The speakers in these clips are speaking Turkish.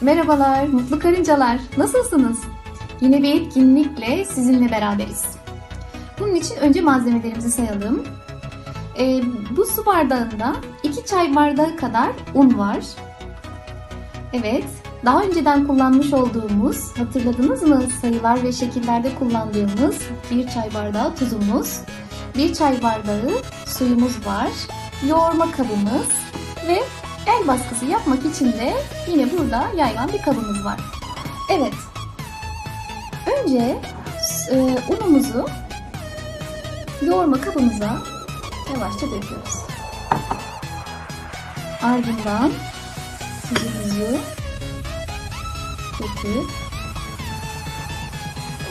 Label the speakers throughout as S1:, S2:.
S1: Merhabalar, mutlu karıncalar. Nasılsınız? Yine bir etkinlikle sizinle beraberiz. Bunun için önce malzemelerimizi sayalım. Ee, bu su bardağında 2 çay bardağı kadar un var. Evet, daha önceden kullanmış olduğumuz, hatırladınız mı sayılar ve şekillerde kullandığımız bir çay bardağı tuzumuz, bir çay bardağı suyumuz var, yoğurma kabımız ve el baskısı yapmak için de yine burada yaygan bir kabımız var. Evet, önce e, unumuzu yoğurma kabımıza yavaşça döküyoruz. Ardından tuzumuzu döküp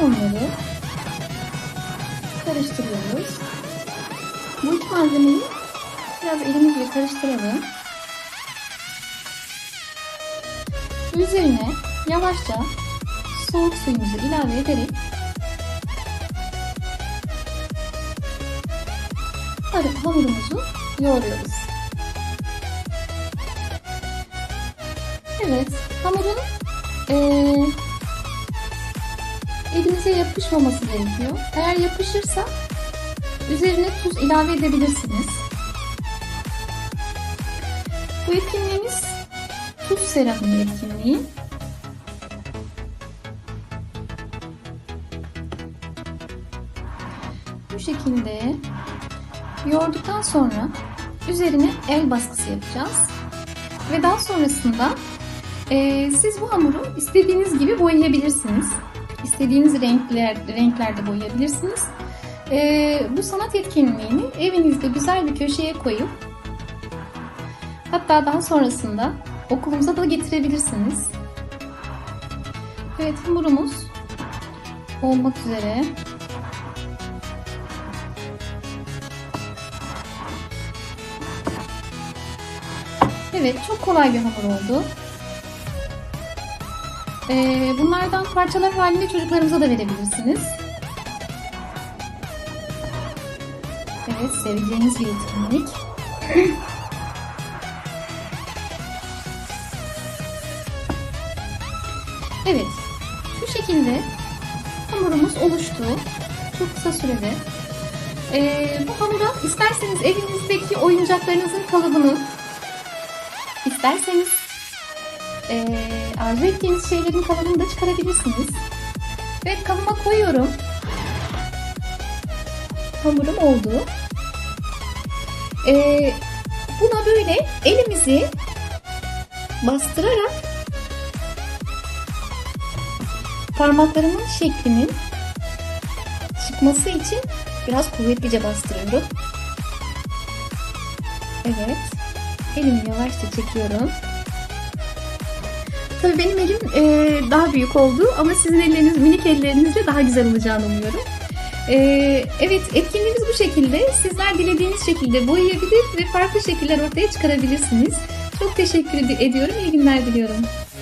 S1: onları karıştırıyoruz. Bu iki malzemeyi biraz elimizle karıştıralım. Üzerine yavaşça soğuk suyumuzu ilave ederek hamurumuzu yoğuruyoruz. Evet, hamurun ee, elinize yapışmaması gerekiyor. Eğer yapışırsa üzerine tuz ilave edebilirsiniz. Bu etkinliğimiz tuz serami etkinliği. Bu şekilde yoğurduktan sonra üzerine el baskısı yapacağız. Ve daha sonrasında e, siz bu hamuru istediğiniz gibi boyayabilirsiniz. İstediğiniz renkler, renklerde boyayabilirsiniz. E, bu sanat etkinliğini evinizde güzel bir köşeye koyup hatta daha sonrasında okulumuza da getirebilirsiniz. Evet hamurumuz olmak üzere. Evet çok kolay bir hamur oldu. Ee, bunlardan parçalar halinde çocuklarımıza da verebilirsiniz. Evet seveceğiniz bir etkinlik. Evet şu şekilde hamurumuz oluştu. Çok kısa sürede. Ee, bu hamura isterseniz evinizdeki oyuncaklarınızın kalıbını isterseniz e, arzu ettiğiniz şeylerin kalıbını da çıkarabilirsiniz. Ve kabıma koyuyorum. Hamurum oldu. Ee, buna böyle elimizi bastırarak parmaklarımın şeklinin çıkması için biraz kuvvetlice bastırıyorum. Evet. Elimi yavaşça çekiyorum. Tabii benim elim e, daha büyük oldu ama sizin elleriniz minik ellerinizle daha güzel olacağını umuyorum. E, evet etkinliğimiz bu şekilde. Sizler dilediğiniz şekilde boyayabilir ve farklı şekiller ortaya çıkarabilirsiniz. Çok teşekkür ediyorum. İyi günler diliyorum.